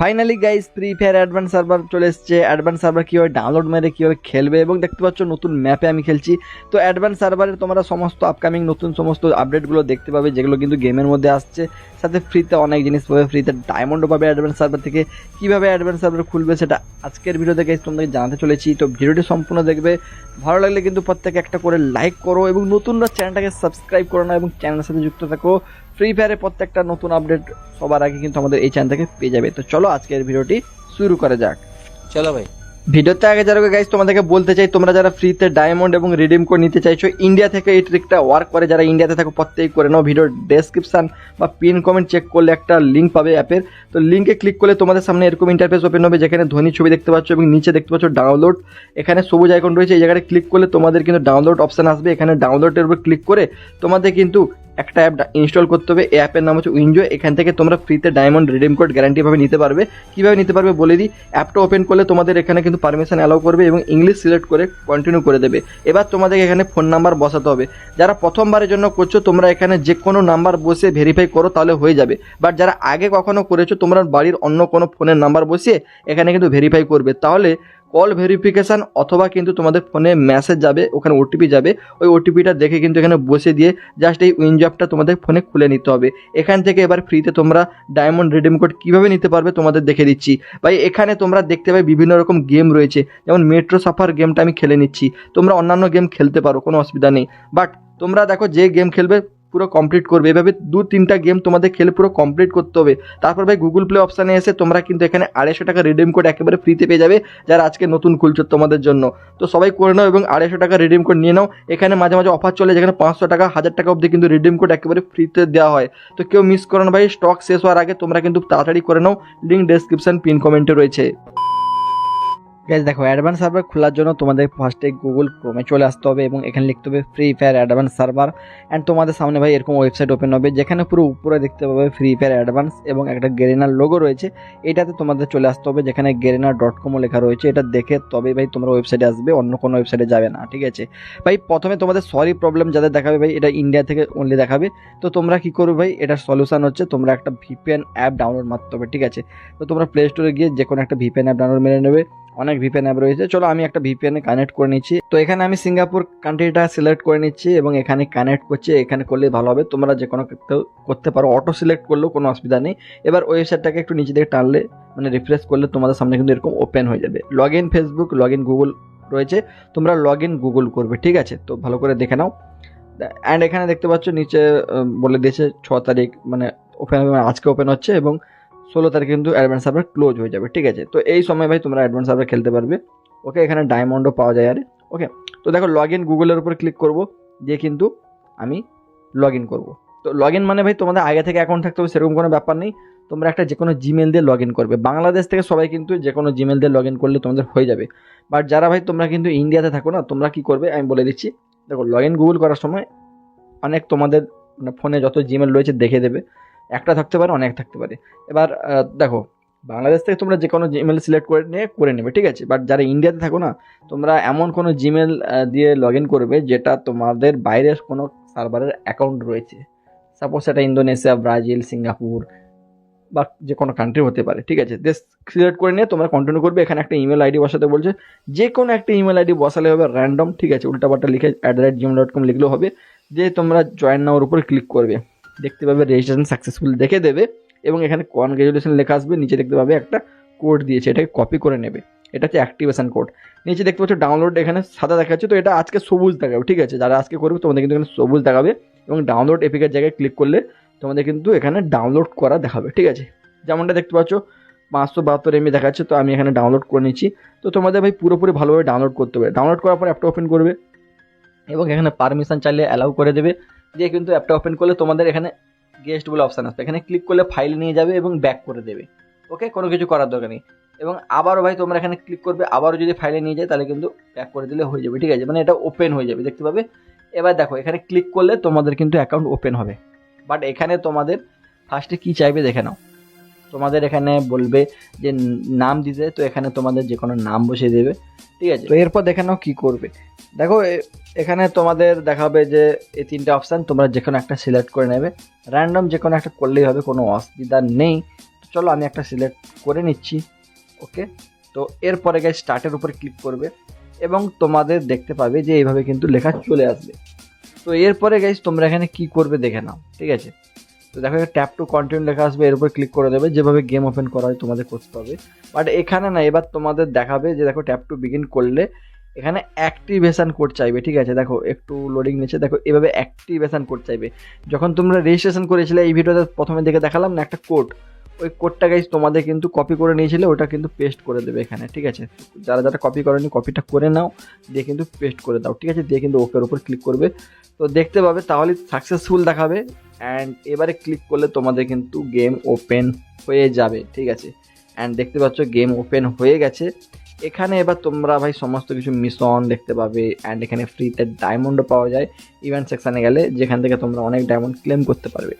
Finally guys free fire advance server চলে এসেছে। Advance server কীভাবে ডাউনলোড মেরে, কীভাবে খেলবে এবং দেখতে পাচ্ছ নতুন ম্যাপে আমি খেলছি। তো অ্যাডভান্স সার্ভারে তোমরা সমস্ত আপকামিং নতুন সমস্ত আপডেটগুলো দেখতে পাবে, যেগুলো কিন্তু গেমের মধ্যে আসছে। সাথে ফ্রিতে অনেক জিনিস পাবে। ফ্রিতে ডায়মন্ডও পাবে অ্যাডভান্স সার্ভার থেকে। কীভাবে অ্যাডভান্স সার্ভার খুলবে সেটা আজকের ভিডিওতে গাইস তোমাদেরকে জানাতে চলেছি। তো ভিডিওটি সম্পূর্ণ দেখবে। ভালো লাগলে কিন্তু প্রত্যেকে একটা করে লাইক করো এবং নতুনরা চ্যানেলটাকে সাবস্ক্রাইব করো না এবং চ্যানেলের সাথে যুক্ত থাকো। ফ্রি ফায়ারের প্রত্যেকটা নতুন আপডেট সবার আগে কিন্তু আমাদের এই চ্যানেল থেকে পেয়ে যাবে। তো চলো আজকের ভিডিওটি শুরু করা যাক। চলো ভাই। ভিডিওতে আগে যারা গাইজ তোমাদেরকে বলতে চাই তোমরা যারা ফ্রিতে ডায়মন্ড এবং রিডিম কোড নিতে চাইছো ইন্ডিয়া থেকে এই ট্রিকটা ওয়ার্ক করে। যারা ইন্ডিয়াতে থাকো প্রত্যেকেই করে নাও। ভিডিওর ডেসক্রিপশন বা পিন কমেন্ট চেক করলে একটা লিঙ্ক পাবে অ্যাপের তো লিঙ্কে ক্লিক করলে তোমাদের সামনে এরকম ইন্টারফেস ওপেন হবে যেখানে ধনী ছবি দেখতে পাচ্ছ এবং নিচে দেখতে পাচ্ছ ডাউনলোড এখানে সবুজ আইকন রয়েছে এই জায়গায় ক্লিক করলে তোমাদের কিন্তু ডাউনলোড অপশান আসবে। এখানে ডাউনলোডের উপর ক্লিক করে তোমাদের কিন্তু একটা অ্যাপ ইনস্টল করতে হবে। এই অ্যাপের নাম হচ্ছে উইনজো এখান থেকে তোমরা ফ্রিতে ডায়মন্ড রিডিম কোড গ্যারান্টিভাবে নিতে পারবে। কীভাবে নিতে পারবে বলে দিই। অ্যাপটা ওপেন করলে তোমাদের এখানে কিন্তু পারমিশন অ্যালাউ করবে এবং ইংলিশ সিলেক্ট করে কন্টিনিউ করে দেবে। এবার তোমাদের এখানে ফোন নাম্বার বসাতে হবে। যারা প্রথমবারের জন্য করছ, তোমরা এখানে যে কোনো নাম্বার বসে ভেরিফাই করো, তাহলে হয়ে যাবে। বাট যারা আগে কখনো করেছ, তোমরা বাড়ির অন্য কোনো ফোনের নাম্বার বসিয়ে এখানে কিন্তু ভেরিফাই করবে। তাহলে কল ভেরিফিকেশান অথবা কিন্তু তোমাদের ফোনে মেসেজ যাবে, ওখানে ওটিপি যাবে, ওই ওটিপিটা দেখে কিন্তু এখানে বসে দিয়ে জাস্ট এই উইন অ্যাপটা তোমাদের ফোনে খুলে নিতে হবে। এখান থেকে এবার ফ্রিতে তোমরা ডায়মন্ড রিডিম কোড কীভাবে নিতে পারবে তোমাদের দেখে দিচ্ছি। ভাই, এখানে তোমরা দেখতে পাবে বিভিন্ন রকম গেম রয়েছে, যেমন মেট্রো সাফার গেমটা আমি খেলে নিচ্ছি। তোমরা অন্যান্য গেম খেলতে পারো, কোনো অসুবিধা নেই। বাট তোমরা দেখো যে গেম খেলবে পুরো কমপ্লিট করবে। এভাবে দু তিনটা গেম তোমাদের খেলে পুরো কমপ্লিট করতে হবে। তারপর ভাই গুগল প্লে অপশানে এসে তোমরা কিন্তু এখানে আড়াইশো টাকা রিডিম কোড একেবারে ফ্রিতে পেয়ে যাবে, যারা আজকে নতুন খুলছো তোমাদের জন্য। তো সবাই করে নাও এবং আড়াইশো টাকা রিডিম কোড নিয়ে নাও। এখানে মাঝে মাঝে অফার চলে, যেখানে পাঁচশো টাকা, হাজার টাকা অবধি কিন্তু রিডিম কোড একেবারে ফ্রিতে দেওয়া হয়। তো কেউ মিস করো না ভাই স্টক শেষ হওয়ার আগে তোমরা কিন্তু তাড়াতাড়ি করে নাও। লিঙ্ক ডেসক্রিপশন পিন কমেন্টে রয়েছে। গাইজ দেখো অ্যাডভান্স সার্ভার খোলার জন্য তোমাদের ফার্স্টে গুগল ক্রোমে চলে আসতে হবে এবং এখানে লিখতে হবে free fire advance server and তোমাদের সামনে ভাই এরকম ওয়েবসাইট ওপেন হবে যেখানে পুরো উপরে দেখতে পাবে ফ্রি ফায়ার অ্যাডভান্স এবং একটা গেরেনার লোগো রয়েছে। এটাতে তোমাদের চলে আসতে হবে যেখানে গেরেনা ডট কমও লেখা রয়েছে। এটা দেখে তবে ভাই তোমরা ওয়েবসাইটে আসবে, অন্য কোনো ওয়েবসাইটে যাবে না, ঠিক আছে? ভাই, প্রথমে তোমাদের সরি প্রবলেম যাদের দেখাবে ভাই, এটা ইন্ডিয়া থেকে অনলি দেখাবে। তো তোমরা কি করবে ভাই, এটার সলিউশন হচ্ছে তোমরা একটা ভিপিএন অ্যাপ ডাউনলোড মারতে হবে, ঠিক আছে? তো তোমরা প্লে স্টোরে গিয়ে যে কোনো একটা ভিপিএন অ্যাপ ডাউনলোড মেরে নেবে। অনেক ভিপিএন অ্যাপ রয়েছে। চলো আমি একটা ভিপিএন এ কানেক্ট করে নিচ্ছি। তো এখানে আমি সিঙ্গাপুর কান্ট্রিটা সিলেক্ট করে নিচ্ছি এবং এখানে কানেক্ট করছি। এখানে করলে ভালো হবে। তোমরা যে কোনো করতে পারো। অটো সিলেক্ট করলেও কোনো অসুবিধা নেই। এবার ওয়েবসাইটটাকে একটু নিচে দিকে টানলে মানে রিফ্রেশ করলে তোমাদের সামনে কিন্তু এরকম ওপেন হয়ে যাবে। Log in Facebook log in Google রয়েছে। তোমরা লগ ইন গুগল করবে, ঠিক আছে? তো ভালো করে দেখে নাও। অ্যান্ড এখানে দেখতে পাচ্ছ, নিচে বলে দিয়েছে ছ তারিখ মানে ওপেন আজকে ওপেন হচ্ছে এবং ষোলো তারিখে কিন্তু অ্যাডভান্স সার্ভার ক্লোজ হয়ে যাবে, ঠিক আছে? তো এই সময় ভাই তোমরা অ্যাডভান্স সার্ভার খেলতে পারবে। ওকে, এখানে ডায়মন্ডও পাওয়া যায় আরে। ওকে, তো দেখো লগ ইন গুগলের উপর ক্লিক করব, দিয়ে কিন্তু আমি লগ ইন করব। তো লগ ইন মানে ভাই তোমাদের আগে থেকে অ্যাকাউন্ট থাকতে হবে, সেরকম কোনো ব্যাপার নেই। তোমরা একটা যে কোনো জিমেল দিয়ে লগ ইন করবে। বাংলাদেশ থেকে সবাই কিন্তু যে কোনো জিমেল দিয়ে লগ ইন করলে তোমাদের হয়ে যাবে। বাট যারা ভাই তোমরা কিন্তু ইন্ডিয়াতে থাকো না, তোমরা কি করবে? আমি বলে দিচ্ছি, দেখো লগ ইন গুগল করার সময় অনেক তোমাদের মানে ফোনে যত জিমেল রয়েছে দেখে দেবে। একটা থাকতে পারে, অনেক থাকতে পারে। এবার দেখো, বাংলাদেশ থেকে তোমরা যে কোনো জিমেল সিলেক্ট করে নিয়ে, করে নেবে, ঠিক আছে? বাট যারা ইন্ডিয়াতে থাকো না, তোমরা এমন কোনো জিমেল দিয়ে লগ ইন করবে যেটা তোমাদের বাইরের কোনো সার্ভারের অ্যাকাউন্ট রয়েছে। সাপোজ সেটা ইন্দোনেশিয়া ব্রাজিল সিঙ্গাপুর বা যে কোনো কান্ট্রি হতে পারে, ঠিক আছে? দেশ সিলেক্ট করে নিয়ে তোমরা কন্টিনিউ করবে। এখানে একটা ইমেল আইডি বসাতে বলছে যে কোনো একটা ইমেল আইডি বসালে হবে র্যান্ডম ঠিক আছে? উল্টাপাল্টা লিখে at the rate Gmail dot com লিখলেও হবে। যে তোমরা জয়েন নাওয়ার উপর ক্লিক করবে। দেখতে পাবে রেজিস্ট্রেশন সাকসেসফুল দেখে দেবে এবং এখানে কনগ্রেচুলেশন লেখা আসবে, নিচে দেখতে পাবে একটা কোড দিয়েছে, এটাকে কপি করে নেবে। এটা হচ্ছে অ্যাক্টিভেশন কোড নিচে দেখতে পাচ্ছ ডাউনলোড এখানে সাদা দেখাচ্ছে তো এটা আজকে সবুজ দেখাবে, ঠিক আছে? যারা আজকে করবে তোমাদের কিন্তু এখানে সবুজ দেখাবে এবং ডাউনলোড এপিকের জায়গায় ক্লিক করলে তোমাদের কিন্তু এখানে ডাউনলোড করা দেখাবে, ঠিক আছে? যেমনটা দেখতে পাচ্ছ, পাঁচশো বাহাত্তর এমবি দেখাচ্ছে তো আমি এখানে ডাউনলোড করে নিচ্ছি। তো তোমাদের ভাই পুরোপুরি ভালোভাবে ডাউনলোড করতে হবে। ডাউনলোড করার পর অ্যাপটা ওপেন করবে এবং এখানে পারমিশন চাইলে অ্যালাউ করে দেবে। দিয়ে কিন্তু অ্যাপটা ওপেন করলে তোমাদের এখানে গেস্ট বলে অপশান আসবে এখানে ক্লিক করলে ফাইল নিয়ে যাবে এবং ব্যাক করে দেবে। ওকে কোনো কিছু করার দরকার নেই। এবং আবারও ভাই তোমরা এখানে ক্লিক করবে, আবারও যদি ফাইলে নিয়ে যায় তাহলে কিন্তু ব্যাক করে দিলে হয়ে যাবে। ঠিক আছে? মানে এটা ওপেন হয়ে যাবে। দেখতে পাবে? এবার দেখো, এখানে ক্লিক করলে তোমাদের কিন্তু অ্যাকাউন্ট ওপেন হবে। বাট এখানে তোমাদের ফার্স্টে কী চাইবে দেখে নাও। তোমাদের এখানে বলবে যে নাম দিতে, তো এখানে তোমাদের যে কোনো নাম বসিয়ে দেবে, ঠিক আছে? তো এরপর দেখে নাও কী করবে। দেখো এখানে তোমাদের দেখাবে যে এই তিনটে অপশান তোমরা যে কোনো একটা সিলেক্ট করে নেবে। র্যান্ডম যে কোনো একটা করলেই হবে, কোনো অসুবিধা নেই। চলো আমি একটা সিলেক্ট করে নিচ্ছি ওকে তো এরপরে গাইজ স্টার্টের উপরে ক্লিক করবে এবং তোমাদের দেখতে পাবে যে এইভাবে কিন্তু লেখা চলে আসবে। তো এরপরে গাইজ তোমরা এখানে কি করবে দেখে নাও, ঠিক আছে? তো দেখো ট্যাপ টু কন্টিনিউ লেখা আসবে, এর উপর ক্লিক করে দেবে, যেভাবে গেম ওপেন করা হয় তোমাদের করতে হবে। বাট এখানে না, এবার তোমাদের দেখাবে যে দেখো ট্যাপ টু বিগিন করলে এখানে অ্যাক্টিভেশান কোড চাইবে, ঠিক আছে? দেখো, একটু লোডিং নিচ্ছে, দেখো, এভাবে অ্যাক্টিভেশান কোড চাইবে। যখন তোমরা রেজিস্ট্রেশন করেছিলে, এই ভিডিওতে প্রথমে দেখে দেখালাম না একটা কোড ওই কোডটা গাইজ তোমাদের কিন্তু কপি করে নিয়েছিলে, ওটা কিন্তু পেস্ট করে দেবে এখানে, ঠিক আছে? যারা যারা কপি করেনি কপিটা করে নাও, দিয়ে কিন্তু পেস্ট করে দাও, ঠিক আছে? দিয়ে কিন্তু ওকের উপর ক্লিক করবে। তো দেখতে পাবে, তাহলে সাকসেসফুল দেখাবে অ্যান্ড এবারে ক্লিক করলে তোমাদের কিন্তু গেম ওপেন হয়ে যাবে, ঠিক আছে? অ্যান্ড দেখতে পাচ্ছ গেম ওপেন হয়ে গেছে। এখানে এবার তোমরা ভাই সমস্ত কিছু মিশন দেখতে পাবে অ্যান্ড এখানে ফ্রিতে ডায়মন্ডও পাওয়া যায়। ইভেন্ট সেকশানে গেলে যেখান থেকে তোমরা অনেক ডায়মন্ড ক্লেম করতে পারবে।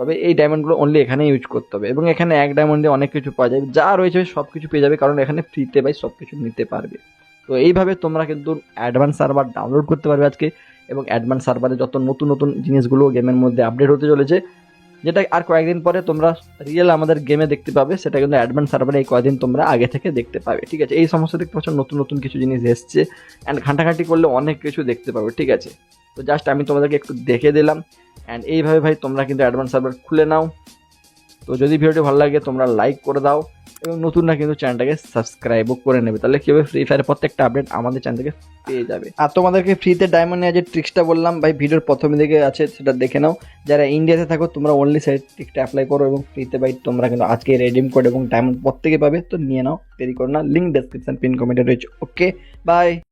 তবে এই ডায়মন্ডগুলো অনলি এখানে ইউজ করতে হবে। এবং এখানে এক ডায়মন্ডে অনেক কিছু পাওয়া যাবে। যা রয়েছে সব কিছু পেয়ে যাবে, কারণ এখানে ফ্রিতে ভাই সব কিছু নিতে পারবে। তো এইভাবে তোমরা কিন্তু অ্যাডভান্স সার্ভার ডাউনলোড করতে পারবে আজকে। এবং অ্যাডভান্স সার্ভারে যত নতুন নতুন জিনিসগুলো গেমের মধ্যে আপডেট হতে চলেছে, যেটা আর কয়েকদিন পরে তোমরা রিয়েল আমাদের গেমে দেখতে পাবে, সেটা কিন্তু অ্যাডভান্স সার্ভারে এই কয়েকদিন তোমরা আগে থেকে দেখতে পাবে। ঠিক আছে? এই সমস্ত দেখতে পাচ্ছ, নতুন নতুন কিছু জিনিস এসছে। অ্যান্ড ঘাঁটাঘাঁটি করলে অনেক কিছু দেখতে পাবে, ঠিক আছে? তো জাস্ট আমি তোমাদেরকে একটু দেখে দিলাম। অ্যান্ড এইভাবে ভাই তোমরা কিন্তু অ্যাডভান্স সার্ভার খুলে নাও। তো যদি ভিডিওটি ভালো লাগে, তোমরা লাইক করে দাও এবং নতুনরা কিন্তু চ্যানেলটাকে সাবস্ক্রাইবও করে নেবে। তাহলে কী হবে? ফ্রি ফায়ারের প্রত্যেকটা আপডেট আমাদের চ্যানেল থেকে পেয়ে যাবে। আর তোমাদেরকে ফ্রিতে ডায়মন্ড নেওয়ার যে ট্রিক্সটা বললাম, ভাই, ভিডিওর প্রথমে দিকে আছে, সেটা দেখে নাও। যারা ইন্ডিয়াতে থাকো, তোমরা অনলি সেই ট্রিকটা অ্যাপ্লাই করো এবং ফ্রিতে ভাই তোমরা কিন্তু আজকে রেডিম কোড এবং ডায়মন্ড প্রত্যেকে পাবে। তো নিয়ে নাও, দেরি করো না লিঙ্ক ডেসক্রিপশন পিন কমেন্টে রয়েছে। Okay bye